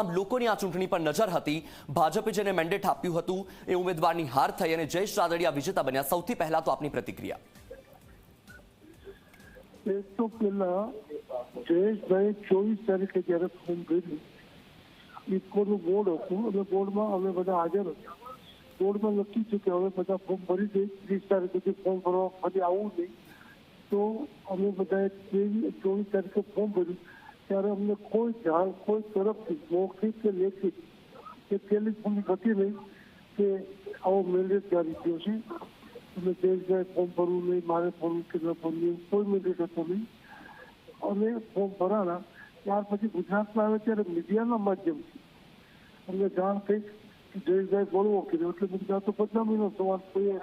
આમ લોકોની આ ચૂંટણી પર નજર હતી. ભાજપે જેને મેન્ડેટ આપ્યું હતું, એ ઉમેદવારની હાર થઈ અને જયેશ રાદડિયા વિજેતા બન્યા. સૌથી પહેલા તો આપની પ્રતિક્રિયા. એક તો પેલા જયેશભાઈ ચોવીસ તારીખે જયારે ફોર્મ ભર્યું ઇફકોનું બોર્ડ હતું. અને બોર્ડમાં અમે બધા હાજર હતા. બોર્ડમાં લખ્યું છે કે હવે બધા ફોર્મ ભરી દે, ત્રીસ તારીખ ફોર્મ ભરવા ફરી આવવું નહીં, તો અમે બધાએ ચોવીસ તારીખે ફોર્મ ભર્યું. ત્યારે અમને કોઈ જાણ કોઈ તરફથી મૌખિક કે લેખિત કે ટેલિફોનની હતી નહીં કે આવો મેન્ડેટ જારી થયો છે અને જયેશભાઈ ફોર્મ ભરવું નહીં મારે ભરવું કે ન ભરવું એવું કોઈ મેન્ડેટ હતો નહીં અને ફોર્મ ભરાણા ત્યાર પછી ગુજરાતમાં આવે ત્યારે મીડિયાના માધ્યમથી અમને જાણ થઈ કે જયેશભાઈ ભણવો કર્યો એટલે બધું આ તો બદનામીનો સવાલ કોઈએ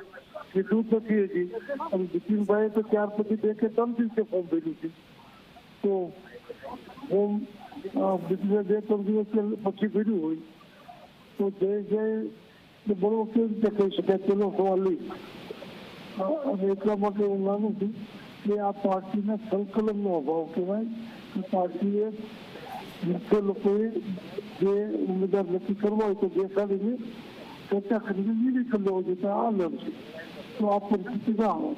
કીધું જ નથી હજી અને બિપિનભાઈએ તો ત્યાર પછી બે કે ત્રણ દિવસે ફોર્મ ભર્યું છે તો ફોર્મ બિપિનભાઈ બે ત્રણ દિવસ પછી ભર્યું હોય, તો જય જય બરોબર કેવી રીતે કહી શકાય તેનો સવાલ અને એટલા માટે હું માનું છું કે આ પાર્ટીના સંકલનનો અભાવ કહેવાય પાર્ટીએ મુખ્ય લોકોએ જે ઉમેદવાર નક્કી કરવા હોય તો બેસાડીને ચર્ચા કરીને કરી લેવો જોઈએ. આ લડશે તો આ પરિસ્થિતિ ના આવે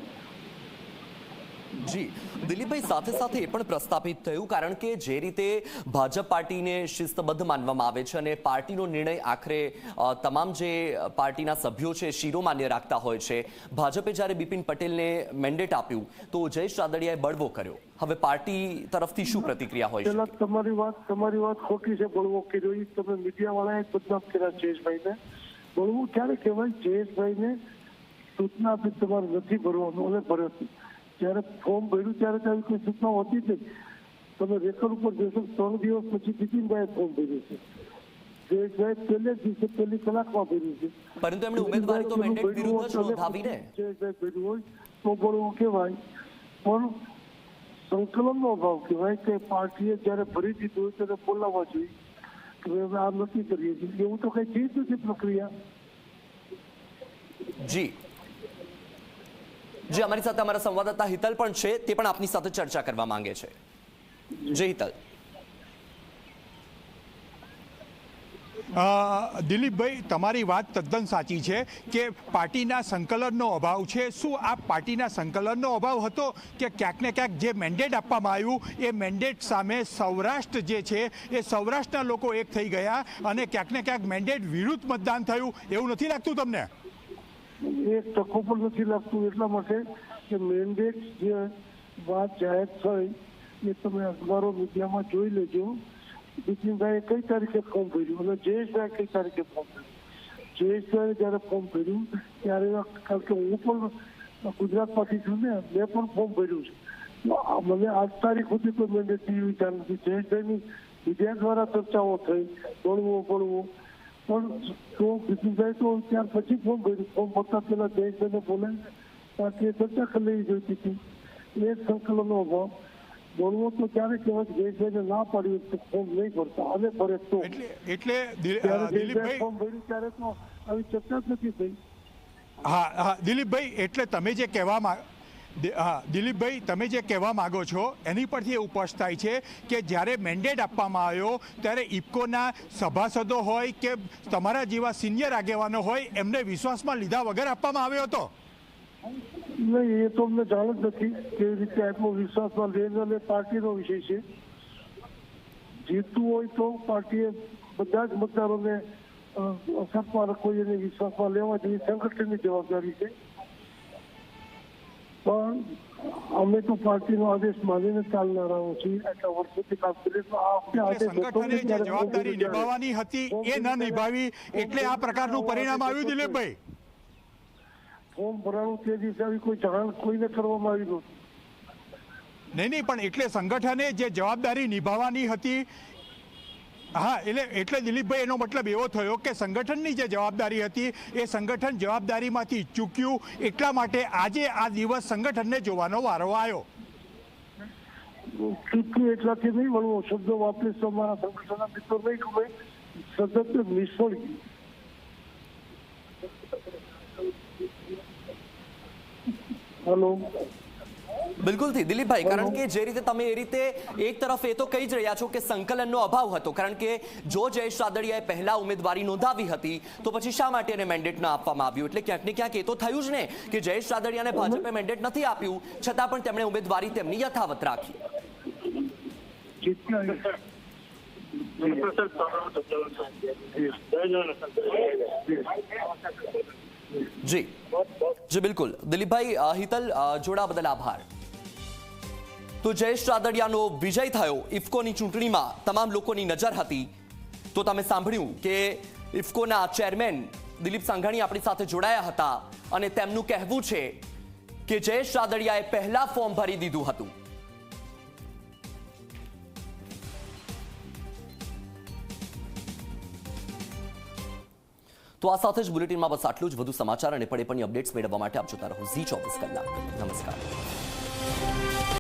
જી, દિલીપભાઈ સાથે સાથે એ પણ પ્રસ્થાપિત થયું કારણ કે જે રીતે ભાજપ પાર્ટીને શિસ્તબદ્ધ માનવામાં આવે છે અને પાર્ટીનો નિર્ણય આખરે તમામ જે પાર્ટીના સભ્યો છે શિરોમાન્ય રાખતા હોય છે. ભાજપે જ્યારે બિપિન પટેલને મેન્ડેટ આપ્યું તો જયેશ રાદડિયાએ બળવો કર્યો. હવે પાર્ટી તરફથી શું પ્રતિક્રિયા હોય છે? તમારી વાત તમારી વાત ખોટી છે, બળવો કર્યો. એ તમે મીડિયા વાળાએ જ બદનામ કર્યા જયેશભાઈને. બળવું ક્યારે કહેવાય? જયેશભાઈને સૂચના આપી તમારે નથી ભરવાનું, અને ભર્યો જ્યારે ફોર્મ ભર્યું ત્યારે તો કોઈ સૂચના હોતી જ નહીં. તમે રેકોર્ડ ઉપર જોશો ત્રણ દિવસ પછી બિપિનભાઈએ ફોર્મ ભર્યું છે. પરંતુ એમણે ઉમેદવારી તો મેન્ડેટ વિરુદ્ધ જ તો કહેવાય. પણ સંકલનનો અભાવ કહેવાય કે પાર્ટીએ જ્યારે ભરી દીધું હોય ત્યારે બોલાવવા જોઈએ. કે આ નક્કી કરીએ છીએ. એવું તો કઈ થઈ નથી પ્રક્રિયા. જી. જી અમારી સાથે અમારા સંવાદદાતા હિતલ પણ છે, તે પણ આપની સાથે ચર્ચા કરવા માંગે છે. જય હિતલ. દિલીપભાઈ, તમારી વાત તદ્દન સાચી છે કે પાર્ટીના સંકલનનો અભાવ છે. શું આ પાર્ટીના સંકલનનો અભાવ હતો કે ક્યાંક ને ક્યાંક જે મેન્ડેટ આપવામાં આવ્યું, એ મેન્ડેટ સામે સૌરાષ્ટ્ર જે છે, એ સૌરાષ્ટ્રના લોકો એક થઈ ગયા અને ક્યાંક ને ક્યાંક મેન્ડેટ વિરુદ્ધ મતદાન થયું. એવું નથી લાગતું તમને? એક તકો પણ નથી લાગતું એટલા માટે કે મેન્ડેટ જે વાત જાહેર થઈ એ તમે અખબારો મીડિયામાં જોઈ લેજો બિપિનભાઈએ કઈ તારીખે ફોર્મ ભર્યું અને જયેશભાઈ કઈ તારીખે ફોર્મ ભર્યું જયેશભાઈએ જ્યારે ફોર્મ ભર્યું ત્યારે કારણ કે હું પણ ગુજરાતમાંથી છું ને મેં પણ ફોર્મ ભર્યું છે મને આજ તારીખ સુધી કોઈ મેન્ડેટ એવી જાણ નથી જયેશભાઈની મીડિયા દ્વારા ચર્ચાઓ થઈ ભણવું ભણવો પણ તો બિપિનભાઈ તો ત્યાર પછી ફોન ભર્યું ફોન ભરતા પેલા જયેશભાઈને બોલે. પાર્ટીએ ચર્ચા કરી લેવી જોઈતી હતી. એ સંકલનનો અભાવ. બોલવો તો ક્યારે કહેવાય જયેશભાઈને ના પાડ્યું તો નહીં ભરતા હવે ભરે તો. એટલે દિલીપભાઈ ફોર્મ ભર્યું ત્યારે તો આવી ચર્ચા જ નથી થઈ. હા હા દિલીપભાઈ એટલે તમે જે કહેવા માંગ હા, દિલીપભાઈ, તમે જે કહેવા માગો છો, એની પરથી એવું સ્પષ્ટ થાય છે કે જ્યારે મેન્ડેટ આપવામાં આવ્યો, ત્યારે ઇફકોના સભાસદો હોય કે તમારા જેવા સિનિયર આગેવાનો હોય, એમને વિશ્વાસમાં લીધા વગર આપવામાં આવ્યો હતો? નહીં, એ તો અમને જાણ જ નથી કેવી રીતે આત્મો વિશ્વાસમાં લેન અને પાર્ટીનો વિષય છે. જીતવું હોય તો પાર્ટીએ બધા જ મતદારોને અસરમાં કોઈ એને વિશ્વાસમાં લેવા જોઈએ. સંગઠનની જવાબદારી છે. પણ અમે તો પાર્ટીનો આદેશ માનીને ચાલનારાઓ છીએ એટલે વર્ષોથી કામ કરીએ તો આ સંગઠને જે જવાબદારી નિભાવવાની હતી એ ન નિભાવી એટલે આ પ્રકારનું પરિણામ આવ્યું દિલીપભાઈ? ફોર્મ ભરાણું તે દિવસે આવી કોઈ જાણ કોઈને કરવામાં આવી નહોતી. નહીં નહીં પણ એટલે સંગઠને જે જવાબદારી નિભાવવાની હતી હા, એટલે એટલે દિલીપભાઈ, એનો મતલબ એવો થયો કે સંગઠનની જે જવાબદારી હતી, એ સંગઠન જવાબદારીમાંથી ચૂક્યું. એટલા માટે આજે આ દિવસ સંગઠનને જોવાનો વારો આવ્યો. ચૂક્યું એટલાથી નહીં વળવો શબ્દો વાપરીશ તો મારા સંગઠનના મિત્રો નહીં ખબર. સતત નિષ્ફળ ગયું. હલો. બિલકુલથી દિલીપભાઈ કારણ કે જે રીતે તમે એ રીતે એક તરફ એ તો કહી જ રહ્યા છો કે સંકલનનો અભાવ હતો કારણ કે જો જયેશ રાદડિયાએ પહેલા ઉમેદવારી નોંધાવી હતી તો પછી શા માટે એને મેન્ડેટ ન આપવામાં આવ્યું? એટલે ક્યાંક ને ક્યાંક એ તો થયું જ ને કે જયેશ રાદડિયાને ભાજપે મેન્ડેટ નથી આપ્યું છતાં પણ તેમણે ઉમેદવારી તેમની યથાવત રાખી. જી. જી બિલકુલ. દિલીપભાઈ હિતલ જોડા બદલ આભાર. તો જયેશ રાદડિયાનો વિજય થયો ઇફકોની ચૂંટણીમાં. તમામ લોકોની નજર હતી. તો તમે સાંભળ્યું કે ઇફકોના ચેરમેન દિલીપ સંઘાણી આપણી સાથે જોડાયા હતા અને તેમનું કહેવું છે કે જયેશ રાદડિયાએ પહેલા ફોર્મ ભરી દીધું હતું. તો આ સાથે જ બુલેટિનમાં બસ આટલું જ. વધુ સમાચાર અને પડે પણ અપડેટ્સ મેળવવા માટે આપ જોતા રહો ઝી ચોવીસ કલાક. નમસ્કાર.